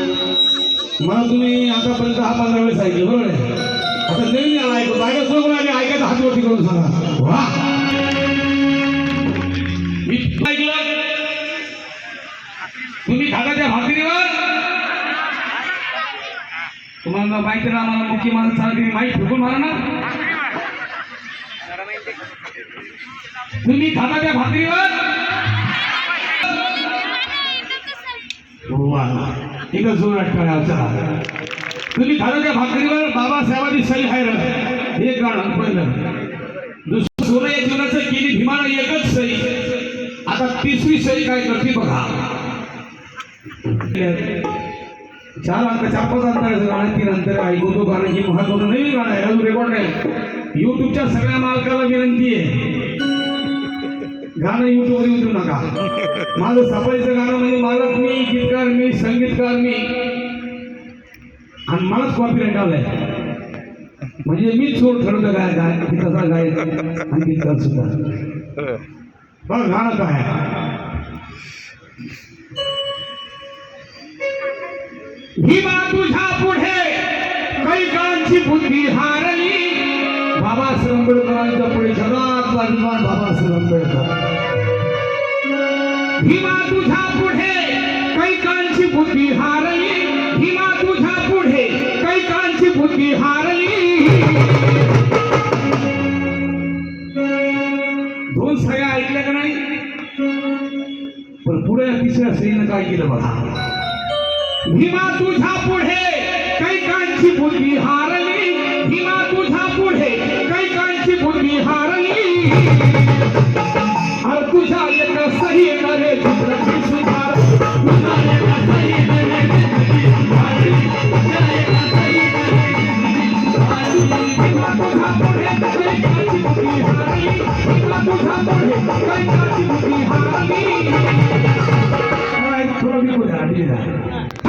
मला तुम्ही आतापर्यंत हा पंधरा वेळेस ऐकलं बरोबर आहे? आता नवीन याला ऐकतो. ऐकत बरोबर आणि ऐकायचं हात वरती करून सांगा. वा! मी ऐकलं. तुम्ही खाताच्या भाकरीवर? तुम्हाला माहिती ना मला मुख्य माणूस सांगा तुम्ही माहीत फेकून मारा ना. तुम्ही खाताच्या भाकरीवर? एकच जोर अटकाळा चला तुम्ही खाताच्या भाकरीवर बाबासाहेबांनी सही हायर हे गाणं पहिलं दुसरं सोनं एक जुनाचं केली भीमानं एकच सही. आता तिसरी सही काय करते बघा. चार अंक चार पाच अंतराचं गाणं तीन अंतर ऐकवतो गाणं ही महत्वाचं नवीन गाणं आहे. अजून रेकॉर्ड नाही. युट्यूबच्या सगळ्या मालकाला विनंती आहे. गाणं युट्यूबवर येऊ नका. माझं सफाईचं गाणं म्हणजे मालक मी गीतकार मी संगीतकार मी. आणि मलाच कॉपीराईट आलाय. म्हणजे मीच सोड ठरवतं काय गाय गीताचा गाय आणि गीतकार सुद्धा. बघ गाणं काय भीमा तुझ्या पुढे कैकांची बुद्धी हारली. बाबा आंबेडकरांच्या पुढे सदा अभिमान बाबासाहेब आंबेडकर भीमा तुझ्या पुढे कैकांची बुद्धी हारली. भीमा तुझ्या पुढे कैकांची बुद्धी हारली. दोन सगळ्या ऐकल्या का नाही? पण पुढे तिसऱ्या स्त्रीनं काय केलं बघा. भीमा तुझ्या पुढे कैकांची बुद्धी हारली. भीमा तुझ्या पुढे कैकांची बुद्धी हारली. अर तुझ्या एक सही नरे चित्रची सुधार. तुझ्या एका सही नरे सुधारली. तुझ्या सही नरे सुधारली. पुढे बुद्धी हारली? भीमा तुझ्या पुढे बुद्धी हारली? काय थोडं मी? बोला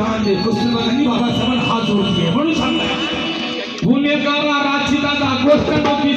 पतीचे पुस्तकांनी दे कस्तुरबा बाबासाहेबांना हात जोडते. म्हणून सांगताय पुणे करा गोष्ट नव्हती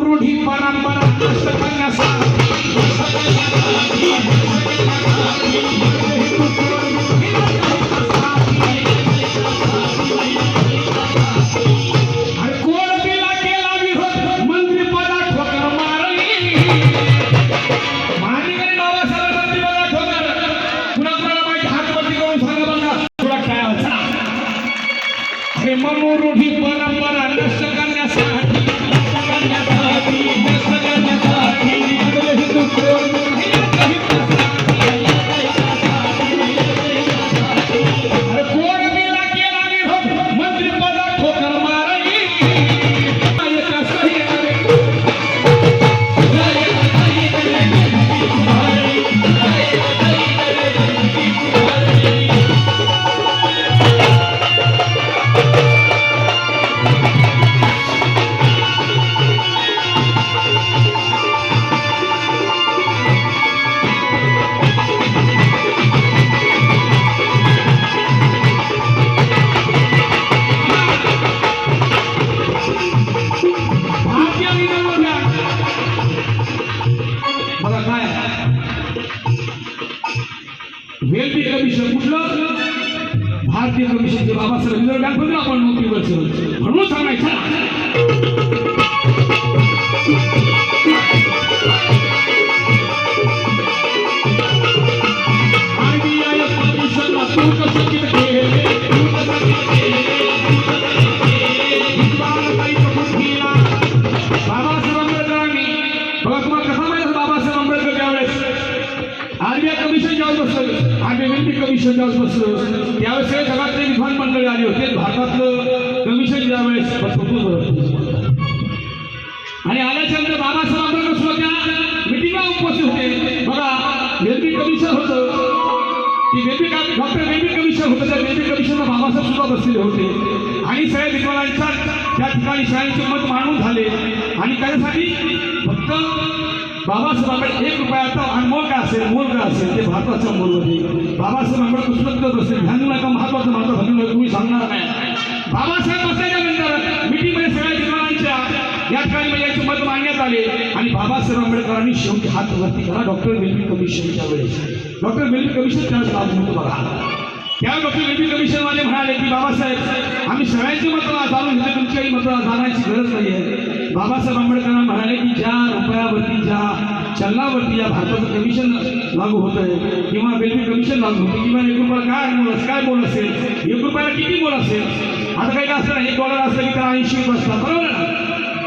रूढी परंपरा नष्ट करण्यासाठी कमिशन ज्यावेळेस बसलं कमिशन त्यावेळेस सगळे जगातले मंडळी आले होते भारतातलं कमिशन ज्यावेळेस आणि आल्याच्यानंतर बाबासाहेब आंबेडकर सुद्धा त्या मिटिंगला उपस्थित होते बघा वेल्बी कमिशन होतं ती वेल्बी डॉक्टर वेल्बी कमिशन होतं. त्या वेल्बी कमिशनला बाबासाहेब सुद्धा बसलेले होते. आणि सगळ्या विद्वानांच्या त्या ठिकाणी शाळेचे मत मांडून झाले. आणि त्यासाठी फक्त बाबासाहेब आंबेडकर एक रुपयाचा अनमोल काय असेल मोल काय असेल ते भारताच्या मोलमध्ये बाबासाहेब आंबेडकर पुस्तक करत असेल? ध्यान नका महत्वाचं महत्त्व घालू नका तुम्ही सांगणार नाही. बाबासाहेब बसायच्या नंतर मिटिंगमध्ये सगळ्या विद्वानांच्या या ठिकाणी म्हणजे याचे मत मांडण्यात आले. आणि बाबासाहेब आंबेडकरांनी शेवटी हात वरती करा. डॉक्टर वेल्बी कमिशनच्या वेळेस. डॉक्टर वेल्बी कमिशन त्यावेळेस लागू होतं बघा. त्या डॉक्टर वेल्बी कमिशनवाले म्हणाले की बाबासाहेब आम्ही सगळ्यांची मतं जाणून घेतो तुमची काही मतं जाणायची गरज नाही आहे बाबासाहेब आंबेडकरांना म्हणाले की ज्या रुपयावरती ज्या चलनावरती या भारताचं कमिशन लागू होत आहे किंवा रेल्वे कमिशन लागू होतं किंवा एक रुपयाला काय मोल काय बोल असेल एक रुपयाला किती बोल असेल आता काही काय असतं एक डॉलर असलं की त्याला ऐंशी रुपये असतात बरोबर ना?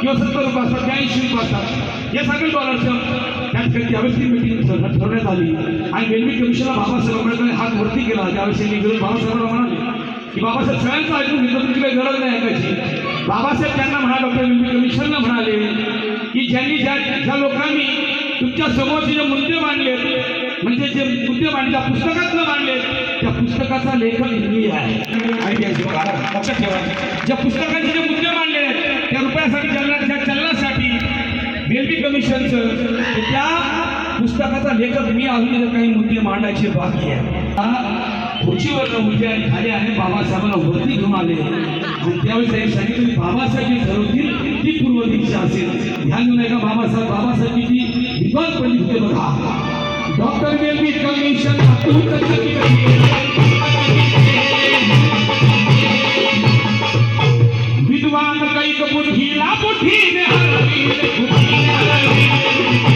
किंवा सत्तर रुपये असतात किंवा ऐंशी रुपये असतात या सगळे डॉलरचं त्या ठिकाणी त्यावेळेस ती मिटिंग ठरवण्यात आली. आणि रेल्वे कमिशनला बाबासाहेब आंबेडकरांनी हात वरती केला. त्यावेळेस त्यांनी घेऊन बाबासाहेबांना म्हणाले की बाबासाहेब सगळ्यांचं ऐकून घेतो तुमची काही गरज नाही ऐकायची. बाबासाहेब त्यांना म्हणा डॉक्टर रेल्वे कमिशनला म्हणाले की ज्यांनी ज्या ज्या लोकांनी तुमच्या समोरचे जे मुद्दे मांडले म्हणजे जे मुद्दे मांडले त्या पुस्तकातलं मांडले त्या पुस्तकाचा लेखक मी आहे. ऐतिहासिक बघा, लक्षात ठेवा. ज्या पुस्तकाचे जे मुद्दे मांडले त्या रुपयासाठी ज्यांना बेल्बी कमिशनचं त्या पुस्तकाचा लेखक मी अजून काही मुद्दे मांडायचे बाकी आहे. खुर्चीवर मुद्दे आणि खाली आहे बाबासाहेबांना वरती घेऊन आले. आणि त्यावेळेस त्यांनी सांगितलं की बाबासाहेब जे ठरवतील ती पूर्व दिशा असेल. ध्यान देऊ का बाबासाहेब बाबासाहेब किती विद्वान पंडित होते बघा डॉक्टर बेल्बी कमिशन विद्वान कैक बुद्धी ला बुद्धी Thank you.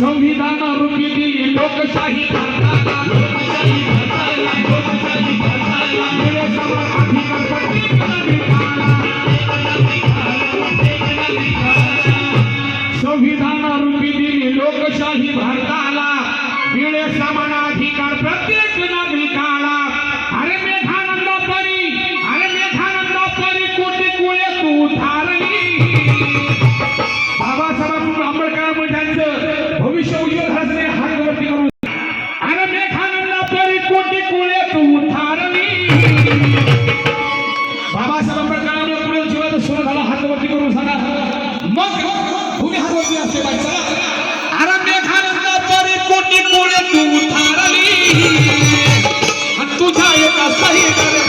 संविधान संविधानारूपी लोकशाही संविधानारूपी কমিটি করুন সারা মগ ভুগে হারো দিয়ে আসছে বাচ্চারা আর দেখার পরে কোটি কোড়ে তু উঠারলি আর তুঝা এটা সহি করে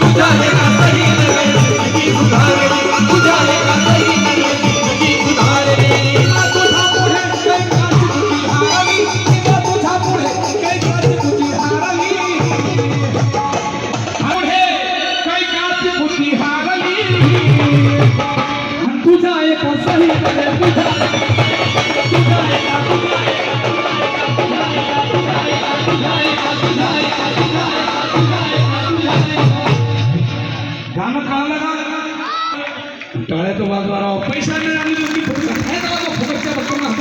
তুঝা તો વાંધો પૈસા મેળવી ફોકટ ફોકટ